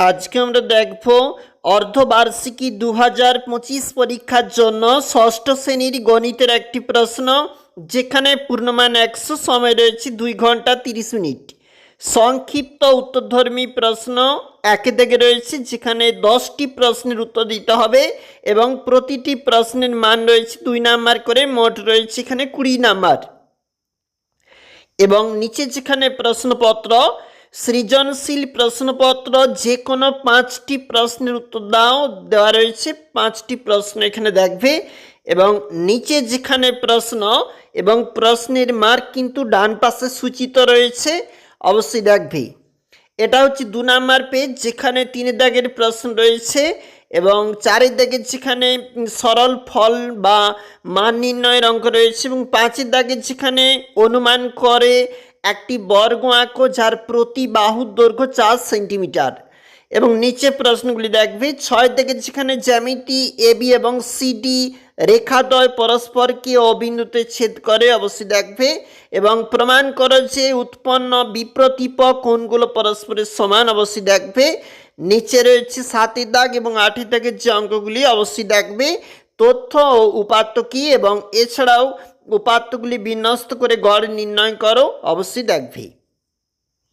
আজকে আমরা দেখব অর্ধবার্ষিকী দু হাজার পঁচিশ পরীক্ষার জন্য ষষ্ঠ শ্রেণির গণিতের একটি প্রশ্ন, যেখানে পূর্ণমান একশো সময় রয়েছে দুই ঘণ্টা তিরিশ মিনিট। সংক্ষিপ্ত উত্তরধর্মী প্রশ্ন একে থেকে রয়েছে, যেখানে দশটি প্রশ্নের উত্তর দিতে হবে এবং প্রতিটি প্রশ্নের মান রয়েছে দুই নাম্বার করে, মোট রয়েছে এখানে কুড়ি নাম্বার। এবং নিচে যেখানে প্রশ্নপত্র সৃজনশীল প্রশ্নপত্র যে কোনো পাঁচটি প্রশ্নের উত্তর দাও, দেওয়া রয়েছে পাঁচটি প্রশ্ন এখানে দেখবে। এবং নিচে যেখানে প্রশ্ন এবং প্রশ্নের মার্ক কিন্তু ডান পাশে সূচিত রয়েছে, অবশ্যই দেখবে। এটা হচ্ছে দু নাম্বার পেজ যেখানে তিন দাগের প্রশ্ন রয়েছে এবং চারের দাগের যেখানে সরল, ফল বা মান নির্ণয়ের অঙ্ক রয়েছে এবং পাঁচের দাগের যেখানে অনুমান করে একটি বর্গ আঁকো যার প্রতি বাহুর দৈর্ঘ্য চার সেন্টিমিটার। এবং নিচে প্রশ্নগুলি দেখবে, ছয় থেকে যেখানে জ্যামিতি এবি এবং সিডি রেখাদ্বয় পরস্পরকে অবিন্দুতে ছেদ করে অবশ্যই দেখবে এবং প্রমাণ করো যে উৎপন্ন বিপ্রতীপ কোণগুলো পরস্পরের সমান অবশ্যই দেখবে। নিচে রয়েছে সাতের দাগ এবং আটের দাগের যে অঙ্কগুলি, অবশ্যই দেখবে। তথ্য ও উপাত্ত কী এবং এছাড়াও উপাত্তগুলি বিন্যস্ত করে গড় নির্ণয় করো অবশ্যই দেখবে।